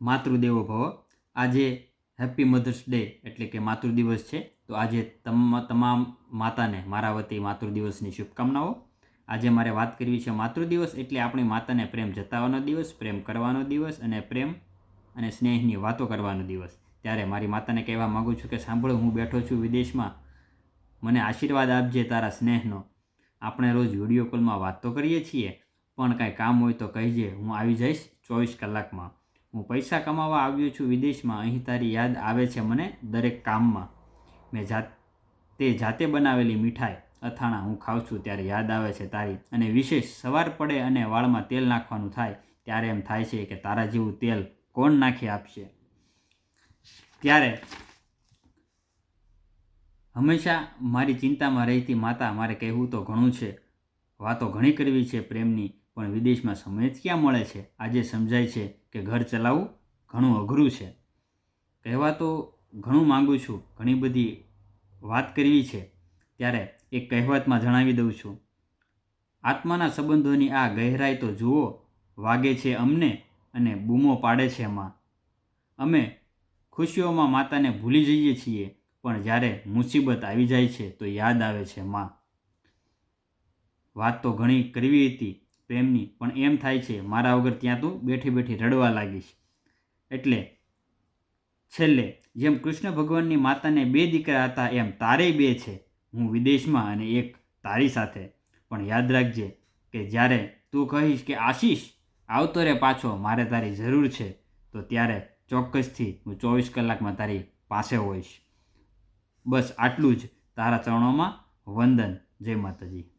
માતૃદેવો ભવ. આજે happy mothers day એટલે કે માતૃદિવસ છે. તો આજે તમ, તમામ માતાને મારા વતી માતૃદિવસની શુભકામનાઓ. આજે મારે વાત કરવી છે માતૃદિવસ એટલે આપણી માતાને પ્રેમ જતાવવાનો દિવસ, પ્રેમ કરવાનો દિવસ અને પ્રેમ અને સ્નેહની વાતો કરવાનો દિવસ. ત્યારે મારી માતાને કહેવા માગું છું કે સાંભળો, હું બેઠો છું વિદેશમાં. મને આશીર્વાદ આપજે તારા સ્નેહનો. આપણે રોજ વીડિયો કોલમાં વાત કરીએ છીએ. પણ કાંઈ કામ હોય તો કહીજે, હું આવી જઈશ ચોવીસ કલાકમાં. હું પૈસા કમાવા આવ્યો છું વિદેશમાં, અહીં તારી યાદ આવે છે મને દરેક કામમાં. મેં જાત, તે જાતે બનાવેલી મીઠાઈ, અથાણા હું ખાઉં છું ત્યારે યાદ આવે છે તારી. અને વિશેષ, સવાર પડે અને વાળમાં તેલ નાખવાનું થાય, ત્યારે એમ થાય છે કે તારા જેવું તેલ કોણ નાખી આપશે? ત્યારે હંમેશા મારી ચિંતામાં રહેતી માતા, મારે કહેવું તો ઘણું છે, વાતો ઘણી કરવી છે પ્રેમની પણ વિદેશમાં સમય ક્યાં મળે છે? આજે સમજાય છે કે ઘર ચલાવવું ઘણું અઘરું છે. કહેવા તો ઘણું માગું છું, ઘણી બધી વાત કરવી છે. ત્યારે એક કહેવતમાં જણાવી દઉં છું. આત્માના સંબંધોની આ ગહેરાઈ તો જુઓ, વાગે છે અમને અને બૂમો પાડે છે માં અમે ખુશીઓમાં માતાને ભૂલી જઈએ છીએ, પણ જ્યારે મુસીબત આવી જાય છે તો યાદ આવે છે માં. વાત તો ઘણી કરવી હતી પ્રેમની પણ એમ થાય છે, મારા વગર ત્યાં તું બેઠી બેઠી રડવા લાગીશ. એટલે છેલ્લે, જેમ કૃષ્ણ ભગવાનની માતાને બે દીકરા હતા, એમ તારેય બે છે. હું વિદેશમાં અને એક તારી સાથે. પણ યાદ રાખજે કે જ્યારે તું કહીશ કે આશીષ, આવતો રે પાછો, મારે તારી જરૂર છે, તો ત્યારે ચોક્કસથી હું ચોવીસ કલાકમાં તારી પાસે હોઈશ. બસ આટલું જ તારા ચરણોમાં વંદન. જય માતાજી.